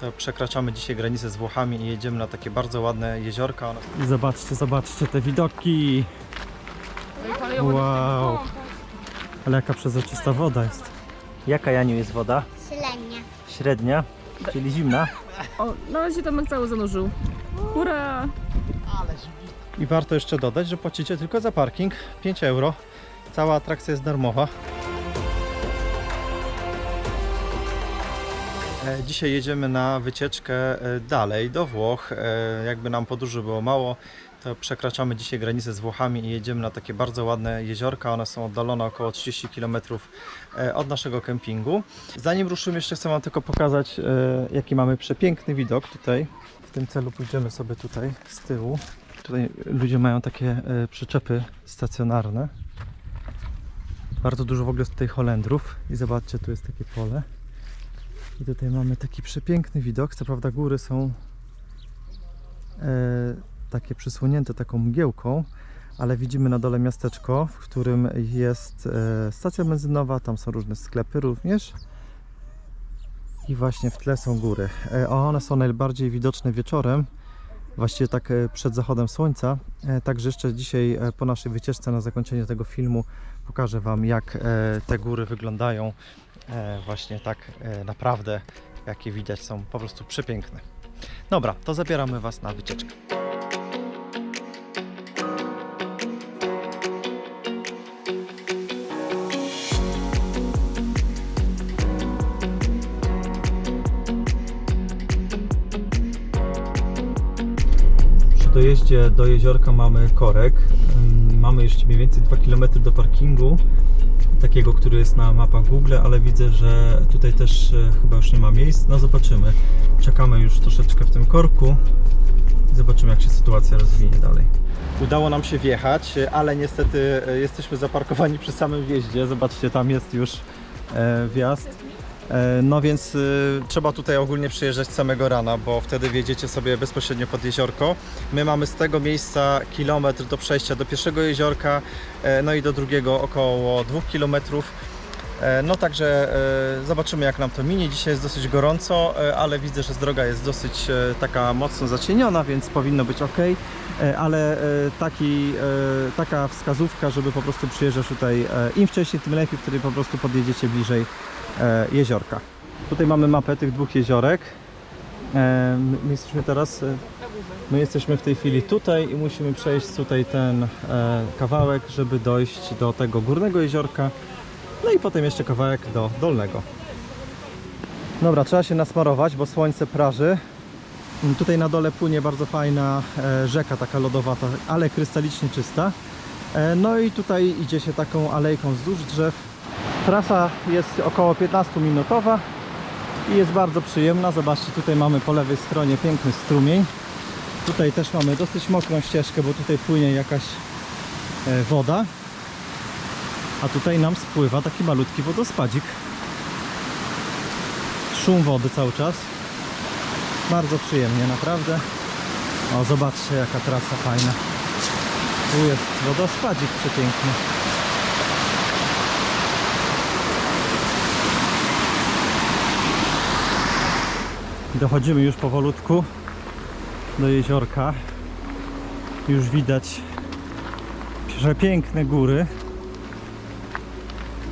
to przekraczamy dzisiaj granicę z Włochami i jedziemy na takie bardzo ładne jeziorka. I zobaczcie, zobaczcie te widoki. Wow. Ale jaka przezroczysta woda jest. Jaka Janiu jest woda? Średnia. Średnia, czyli zimna. O, nawet się Tomek cały zanurzył. Hurra! I warto jeszcze dodać, że płacicie tylko za parking 5 euro. Cała atrakcja jest darmowa. Dzisiaj jedziemy na wycieczkę e, dalej do Włoch. E, Jakby nam podróży było mało, to przekraczamy dzisiaj granicę z Włochami i jedziemy na takie bardzo ładne jeziorka. One są oddalone około 30 km e, od naszego kempingu. Zanim ruszymy, jeszcze chcę Wam tylko pokazać, e, jaki mamy przepiękny widok tutaj. W tym celu pójdziemy sobie tutaj z tyłu. Tutaj ludzie mają takie e, przyczepy stacjonarne. Bardzo dużo w ogóle jest tutaj Holendrów. I zobaczcie, tu jest takie pole. I tutaj mamy taki przepiękny widok. Co prawda góry są e, takie przysłonięte taką mgiełką, ale widzimy na dole miasteczko, w którym jest e, stacja benzynowa, tam są różne sklepy również. I właśnie w tle są góry. E, one są najbardziej widoczne wieczorem, właściwie tak e, przed zachodem słońca. E, Także jeszcze dzisiaj e, po naszej wycieczce na zakończenie tego filmu pokażę Wam jak te góry wyglądają właśnie tak e, naprawdę, jakie widać są po prostu przepiękne. Dobra, to zabieramy Was na wycieczkę. Dojeździe do jeziorka mamy korek. Mamy jeszcze mniej więcej 2 km do parkingu, takiego, który jest na mapach Google, ale widzę, że tutaj też e, chyba już nie ma miejsc. No zobaczymy. Czekamy już troszeczkę w tym korku zobaczymy, jak się sytuacja rozwinie dalej. Udało nam się wjechać, e, ale niestety e, jesteśmy zaparkowani przy samym wjeździe. Zobaczcie, tam jest już wjazd. E, No więc y, trzeba tutaj ogólnie przyjeżdżać samego rana, bo wtedy wjedziecie sobie bezpośrednio pod jeziorko. My mamy z tego miejsca kilometr do przejścia do pierwszego jeziorka, e, no i do drugiego około 2 kilometrów. E, No także e, zobaczymy jak nam to minie. Dzisiaj jest dosyć gorąco, e, ale widzę, że droga jest dosyć taka mocno zacieniona, więc powinno być ok. Ale taki, taka wskazówka, żeby po prostu przyjeżdżać tutaj im wcześniej, tym lepiej, wtedy po prostu podjedziecie bliżej jeziorka. Tutaj mamy mapę tych dwóch jeziorek. My my jesteśmy teraz, my jesteśmy w tej chwili tutaj i musimy przejść tutaj ten kawałek, żeby dojść do tego górnego jeziorka. No i potem jeszcze kawałek do dolnego. Dobra, trzeba się nasmarować, bo słońce praży. Tutaj na dole płynie bardzo fajna e, rzeka, taka lodowata, ale krystalicznie czysta. E, No i tutaj idzie się taką alejką wzdłuż drzew. Trasa jest około 15 minutowa i jest bardzo przyjemna. Zobaczcie, tutaj mamy po lewej stronie piękny strumień. Tutaj też mamy dosyć mokrą ścieżkę, bo tutaj płynie jakaś e, woda. A tutaj nam spływa taki malutki wodospadzik. Szum wody cały czas. Bardzo przyjemnie, naprawdę. O, zobaczcie jaka trasa fajna. Tu jest wodospadzik przepiękny. Dochodzimy już powolutku do jeziorka. Już widać przepiękne góry.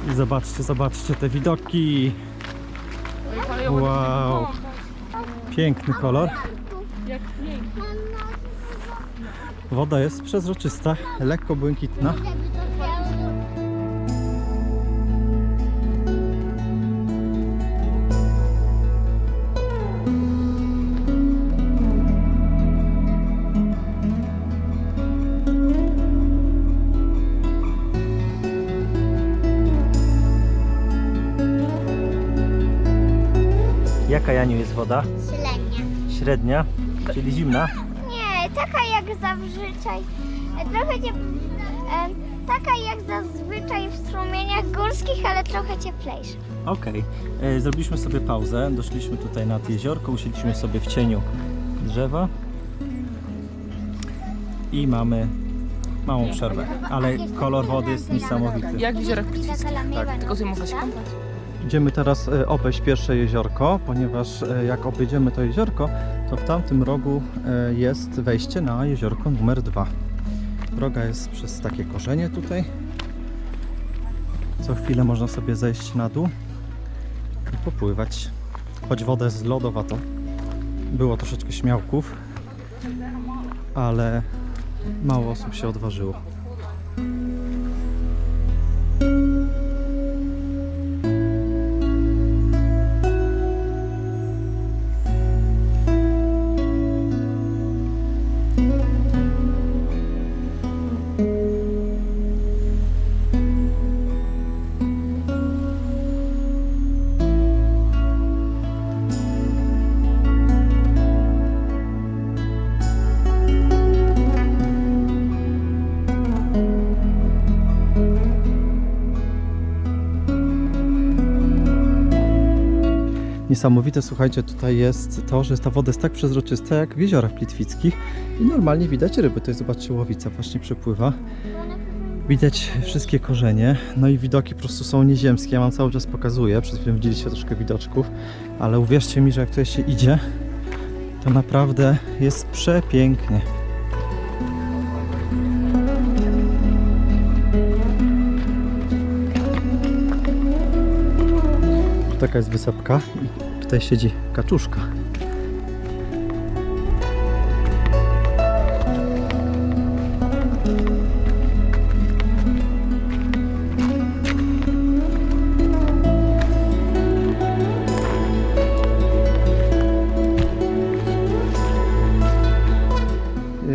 I zobaczcie, zobaczcie te widoki. Wow. Piękny kolor. Woda jest przezroczysta, lekko błękitna. Jaka Janiu jest woda? Średnia. Średnia, czyli zimna. Nie, taka jak zazwyczaj. Trochę ciep... Taka jak zazwyczaj w strumieniach górskich, ale trochę cieplejsza. Okej, e, zrobiliśmy sobie pauzę, doszliśmy tutaj nad jeziorko, usiedliśmy sobie w cieniu drzewa i mamy małą przerwę, ale kolor wody jest niesamowity. Jak jeziorek. Tak. Tylko tutaj można się kąpać. Idziemy teraz e, obejść pierwsze jeziorko, ponieważ e, jak obejdziemy to jeziorko, to w tamtym rogu e, jest wejście na jeziorko numer dwa. Droga jest przez takie korzenie tutaj. Co chwilę można sobie zejść na dół i popływać. Choć woda jest lodowata. Było troszeczkę śmiałków, ale mało osób się odważyło. Niesamowite, słuchajcie, tutaj jest to, że ta woda jest tak przezroczysta jak w jeziorach plitwickich i normalnie widać ryby. Tutaj zobaczcie, łowica właśnie przepływa. Widać wszystkie korzenie, no i widoki po prostu są nieziemskie. Ja wam cały czas pokazuję, przed chwilą widzieliście troszkę widoczków, ale uwierzcie mi, że jak tutaj się idzie, to naprawdę jest przepięknie. Taka jest wysepka i tutaj siedzi kaczuszka.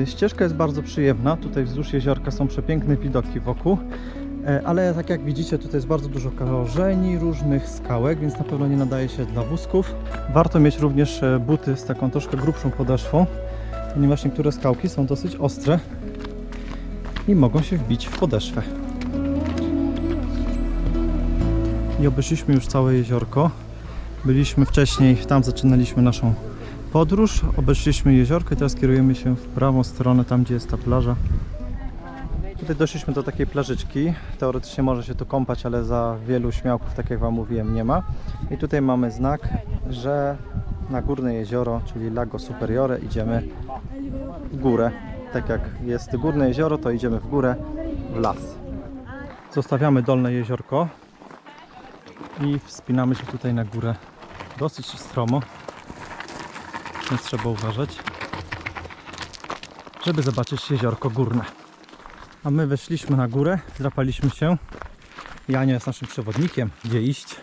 Ścieżka jest bardzo przyjemna. Tutaj wzdłuż jeziorka są przepiękne widoki wokół. E, Ale tak jak widzicie, tutaj jest bardzo dużo korzeni, różnych skałek, więc na pewno nie nadaje się dla wózków. Warto mieć również e, buty z taką troszkę grubszą podeszwą, ponieważ niektóre skałki są dosyć ostre i mogą się wbić w podeszwę. I obeszliśmy już całe jeziorko. Byliśmy wcześniej, tam zaczynaliśmy naszą podróż, obeszliśmy jeziorko i teraz kierujemy się w prawą stronę, tam gdzie jest ta plaża. Tutaj doszliśmy do takiej plażyczki. Teoretycznie może się tu kąpać, ale za wielu śmiałków, tak jak Wam mówiłem, nie ma. I tutaj mamy znak, że na górne jezioro, czyli Lago Superiore, idziemy w górę. Tak jak jest górne jezioro, to idziemy w górę, w las. Zostawiamy dolne jeziorko i wspinamy się tutaj na górę. Dosyć stromo, więc trzeba uważać, żeby zobaczyć jeziorko górne. A my weszliśmy na górę, zdrapaliśmy się. Jania jest naszym przewodnikiem, gdzie iść.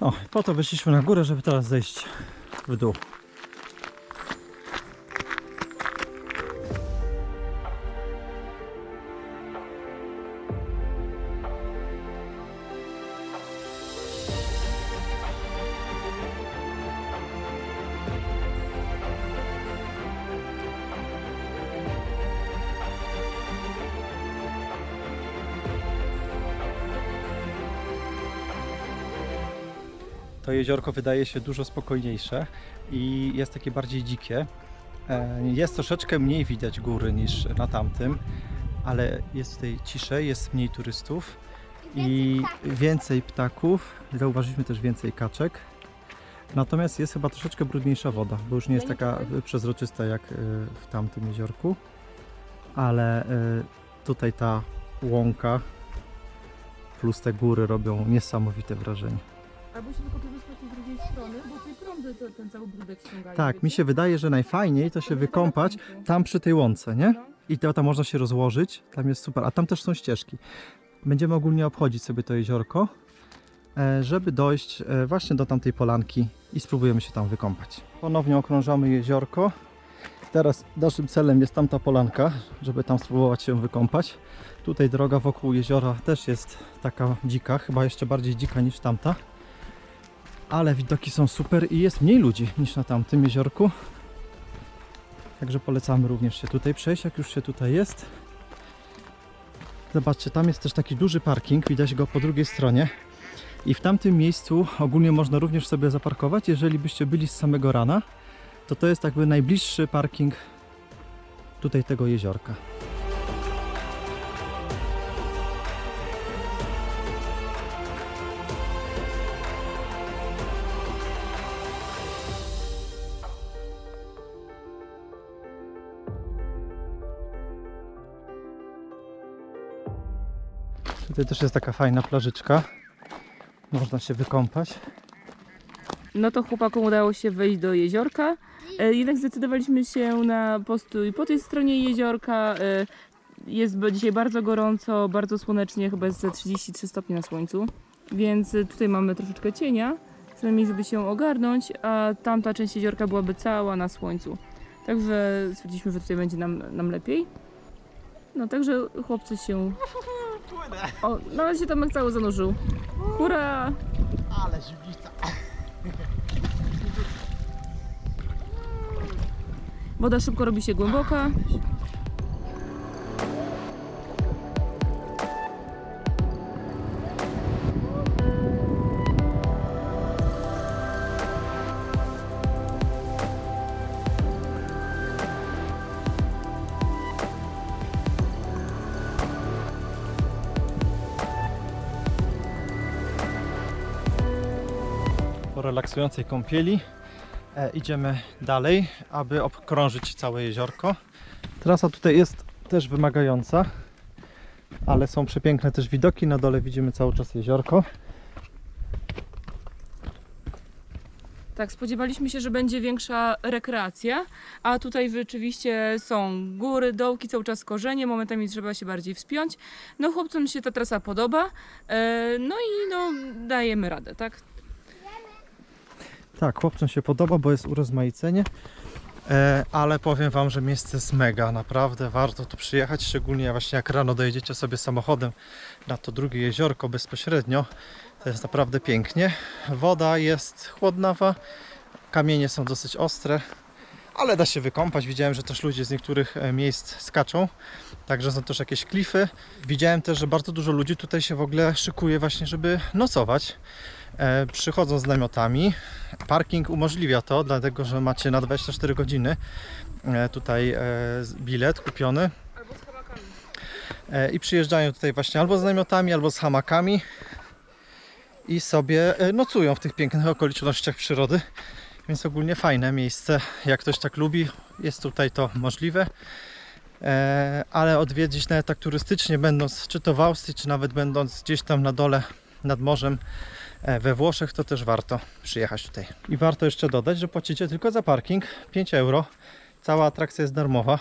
O, po to wyszliśmy na górę, żeby teraz zejść w dół. To jeziorko wydaje się dużo spokojniejsze i jest takie bardziej dzikie. E, Jest troszeczkę mniej widać góry niż na tamtym, ale jest tutaj ciszej, jest mniej turystów i więcej ptaków. Zauważyliśmy też więcej kaczek. Natomiast jest chyba troszeczkę brudniejsza woda, bo już nie jest taka przezroczysta jak e, w tamtym jeziorku. Ale e, tutaj ta łąka plus te góry robią niesamowite wrażenie. Albo się tylko wyspać z drugiej strony, bo tej prądy to, ten cały brudek ściągają. Tak, mi się wydaje, że najfajniej to się wykąpać tam przy tej łące, nie? No. I to tam można się rozłożyć, tam jest super, a tam też są ścieżki. Będziemy ogólnie obchodzić sobie to jeziorko, e, żeby dojść e, właśnie do tamtej polanki i spróbujemy się tam wykąpać. Ponownie okrążamy jeziorko. Teraz naszym celem jest tamta polanka, żeby tam spróbować się wykąpać. Tutaj droga wokół jeziora też jest taka dzika, chyba jeszcze bardziej dzika niż tamta. Ale widoki są super i jest mniej ludzi niż na tamtym jeziorku. Także polecamy również się tutaj przejść, jak już się tutaj jest. Zobaczcie, tam jest też taki duży parking, widać go po drugiej stronie. I w tamtym miejscu ogólnie można również sobie zaparkować, jeżeli byście byli z samego rana, to to jest jakby najbliższy parking tutaj tego jeziorka. Tutaj też jest taka fajna plażyczka. Można się wykąpać. No to chłopakom udało się wejść do jeziorka. E, Jednak zdecydowaliśmy się na postój po tej stronie jeziorka. E, Jest dzisiaj bardzo gorąco, bardzo słonecznie, chyba jest ze 33 stopnie na słońcu. Więc e, tutaj mamy troszeczkę cienia, przynajmniej żeby się ogarnąć, a tamta część jeziorka byłaby cała na słońcu. Także stwierdziliśmy, że tutaj będzie nam, nam lepiej. No także chłopcy się... O, nawet się Tomek cały zanurzył. Hurra! Ale zimnica. Woda szybko robi się głęboka. Relaksującej kąpieli e, idziemy dalej, aby obkrążyć całe jeziorko. Trasa tutaj jest też wymagająca, ale są przepiękne też widoki. Na dole widzimy cały czas jeziorko. Tak, spodziewaliśmy się, że będzie większa rekreacja, a tutaj rzeczywiście są góry, dołki, cały czas korzenie, momentami trzeba się bardziej wspiąć. No chłopcom się ta trasa podoba, e, no i no dajemy radę, tak? Tak, chłopcom się podoba, bo jest urozmaicenie. E, ale powiem Wam, że miejsce jest mega, naprawdę warto tu przyjechać, szczególnie właśnie jak rano dojedziecie sobie samochodem na to drugie jeziorko bezpośrednio. To jest naprawdę pięknie. Woda jest chłodnawa, kamienie są dosyć ostre, ale da się wykąpać. Widziałem, że też ludzie z niektórych e, miejsc skaczą, także są też jakieś klify. Widziałem też, że bardzo dużo ludzi tutaj się w ogóle szykuje właśnie, żeby nocować. E, przychodzą z namiotami. Parking umożliwia to, dlatego że macie na 24 godziny e, tutaj e, bilet kupiony. Albo z hamakami. I przyjeżdżają tutaj właśnie albo z namiotami, albo z hamakami i sobie nocują w tych pięknych okolicznościach przyrody. Więc ogólnie fajne miejsce. Jak ktoś tak lubi, jest tutaj to możliwe. Ale odwiedzić nawet tak turystycznie, będąc czy to w Austrii, czy nawet będąc gdzieś tam na dole nad morzem we Włoszech, to też warto przyjechać tutaj. I warto jeszcze dodać, że płacicie tylko za parking 5 euro. Cała atrakcja jest darmowa.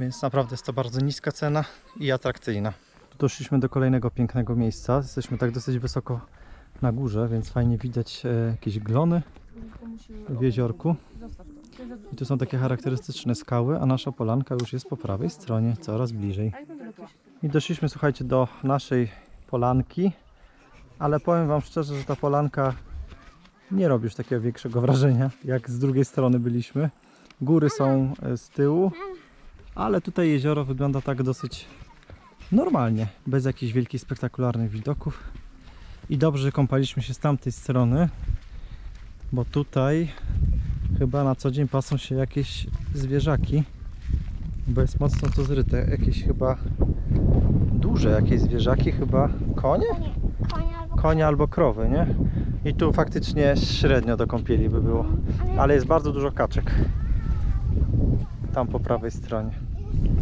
Więc naprawdę jest to bardzo niska cena i atrakcyjna. Doszliśmy do kolejnego pięknego miejsca. Jesteśmy tak dosyć wysoko na górze, więc fajnie widać e, jakieś glony w jeziorku. I tu są takie charakterystyczne skały, a nasza polanka już jest po prawej stronie, coraz bliżej. I doszliśmy, słuchajcie, do naszej polanki, ale powiem Wam szczerze, że ta polanka nie robi już takiego większego wrażenia, jak z drugiej strony byliśmy. Góry są e, z tyłu, ale tutaj jezioro wygląda tak dosyć normalnie, bez jakichś wielkich, spektakularnych widoków. I dobrze, że kąpaliśmy się z tamtej strony, bo tutaj chyba na co dzień pasą się jakieś zwierzaki, bo jest mocno to zryte. Jakieś chyba duże jakieś zwierzaki, chyba konie? Konie, konie albo Konie albo krowy, nie? I tu faktycznie średnio do kąpieli by było. Ale jest bardzo dużo kaczek. Tam po prawej stronie.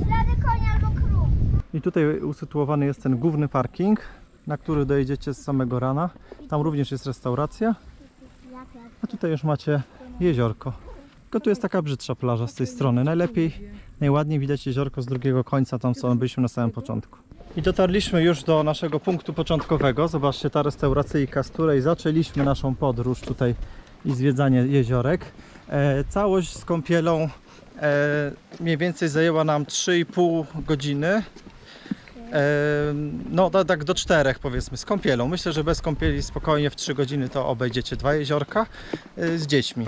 ślady konia albo krów. I tutaj usytuowany jest ten główny parking, na który dojedziecie z samego rana. Tam również jest restauracja, a tutaj już macie jeziorko. Tylko tu jest taka brzydsza plaża z tej strony. Najlepiej, najładniej widać jeziorko z drugiego końca, tam co byliśmy na samym początku. I dotarliśmy już do naszego punktu początkowego. Zobaczcie, ta restauracyjka, z której zaczęliśmy naszą podróż tutaj i zwiedzanie jeziorek. E, całość z kąpielą e, mniej więcej zajęła nam 3,5 godziny. No tak, do czterech powiedzmy z kąpielą. Myślę, że bez kąpieli spokojnie w 3 godziny to obejdziecie dwa jeziorka e, z dziećmi.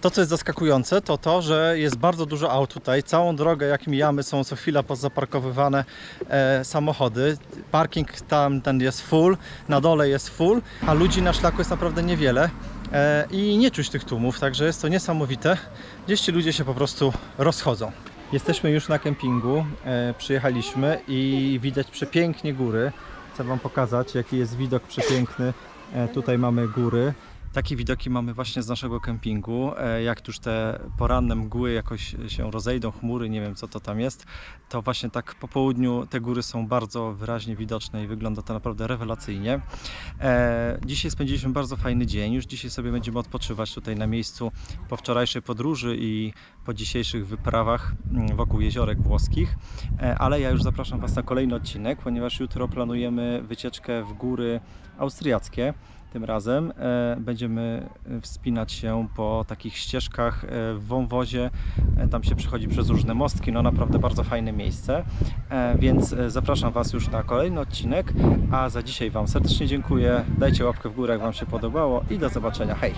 To co jest zaskakujące to to, że jest bardzo dużo aut tutaj. Całą drogę jak mijamy są co chwila zaparkowywane e, samochody. Parking tam ten jest full, na dole jest full, a ludzi na szlaku jest naprawdę niewiele. E, I nie czuć tych tłumów, także jest to niesamowite. Gdzieś ci ludzie się po prostu rozchodzą. Jesteśmy już na kempingu, e, przyjechaliśmy i widać przepięknie góry. Chcę Wam pokazać, jaki jest widok przepiękny. E, tutaj mamy góry. Takie widoki mamy właśnie z naszego kempingu. E, Jak tuż te poranne mgły jakoś się rozejdą, chmury, nie wiem co to tam jest, to właśnie tak po południu te góry są bardzo wyraźnie widoczne i wygląda to naprawdę rewelacyjnie. E, Dzisiaj spędziliśmy bardzo fajny dzień. Już dzisiaj sobie będziemy odpoczywać tutaj na miejscu po wczorajszej podróży i po dzisiejszych wyprawach mm, wokół jeziorek włoskich. E, Ale ja już zapraszam Was na kolejny odcinek, ponieważ jutro planujemy wycieczkę w góry austriackie. Tym razem e, będziemy e, wspinać się po takich ścieżkach e, w wąwozie. Tam się przechodzi przez różne mostki. No naprawdę bardzo fajne miejsce. Więc zapraszam Was już na kolejny odcinek. A za dzisiaj Wam serdecznie dziękuję. Dajcie łapkę w górę, jak Wam się podobało i do zobaczenia. Hej!